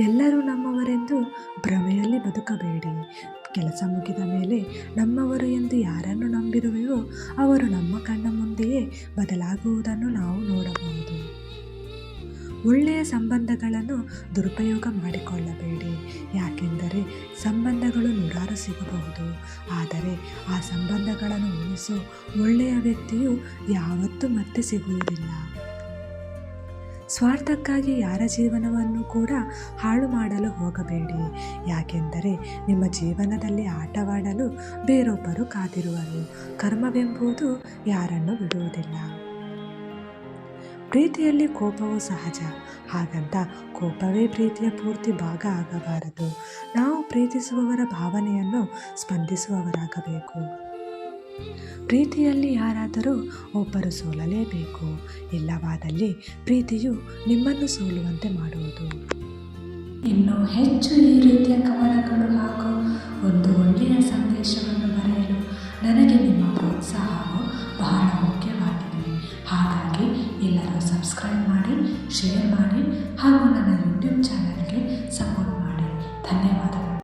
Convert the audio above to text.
ಎಲ್ಲರೂ ನಮ್ಮವರೆಂದು ಭ್ರಮೆಯಲ್ಲಿ ಬದುಕಬೇಡಿ. ಕೆಲಸ ಮುಗಿದ ಮೇಲೆ ನಮ್ಮವರು ಎಂದು ಯಾರನ್ನು ನಂಬಿರುವೆಯೋ ಅವರು ನಮ್ಮ ಕಣ್ಣ ಮುಂದೆಯೇ ಬದಲಾಗುವುದನ್ನು ನಾವು ನೋಡಬಹುದು. ಒಳ್ಳೆಯ ಸಂಬಂಧಗಳನ್ನು ದುರುಪಯೋಗ ಮಾಡಿಕೊಳ್ಳಬೇಡಿ. ಯಾಕೆಂದರೆ ಸಂಬಂಧಗಳು ನೂರಾರು ಸಿಗಬಹುದು. ಆದರೆ ಆ ಸಂಬಂಧಗಳನ್ನು ಉಳಿಸೋ ಒಳ್ಳೆಯ ವ್ಯಕ್ತಿಯು ಯಾವತ್ತೂ ಮತ್ತೆ ಸಿಗುವುದಿಲ್ಲ. ಸ್ವಾರ್ಥಕ್ಕಾಗಿ ಯಾರ ಜೀವನವನ್ನು ಕೂಡ ಹಾಳು ಮಾಡಲು ಹೋಗಬೇಡಿ. ಯಾಕೆಂದರೆ ನಿಮ್ಮ ಜೀವನದಲ್ಲಿ ಆಟವಾಡಲು ಬೇರೊಬ್ಬರು ಕಾದಿರುವರು. ಕರ್ಮವೆಂಬುದು ಯಾರನ್ನು ಬಿಡುವುದಿಲ್ಲ. ಪ್ರೀತಿಯಲ್ಲಿ ಕೋಪವು ಸಹಜ. ಹಾಗಂತ ಕೋಪವೇ ಪ್ರೀತಿಯ ಪೂರ್ತಿ ಭಾಗ ಆಗಬಾರದು. ನಾವು ಪ್ರೀತಿಸುವವರ ಭಾವನೆಯನ್ನು ಸ್ಪಂದಿಸುವವರಾಗಬೇಕು. ಪ್ರೀತಿಯಲ್ಲಿ ಯಾರಾದರೂ ಒಬ್ಬರು ಸೋಲಲೇಬೇಕು. ಇಲ್ಲವಾದಲ್ಲಿ ಪ್ರೀತಿಯು ನಿಮ್ಮನ್ನು ಸೋಲುವಂತೆ ಮಾಡುವುದು. ಇನ್ನು ಹೆಚ್ಚು ಈ ರೀತಿಯ ಕವನಗಳು ಹಾಗೂ ಒಂದು ಒಳ್ಳೆಯ ಸಂದೇಶವನ್ನು ಬರೆಯಲು ನನಗೆ ನಿಮ್ಮ ಪ್ರೋತ್ಸಾಹವು ಬಹಳ ಮುಖ್ಯವಾಗಿದೆ. ಹಾಗಾಗಿ ಎಲ್ಲರೂ ಸಬ್ಸ್ಕ್ರೈಬ್ ಮಾಡಿ, ಶೇರ್ ಮಾಡಿ ಹಾಗೂ ನನ್ನ ಯೂಟ್ಯೂಬ್ ಚಾನಲ್ಗೆ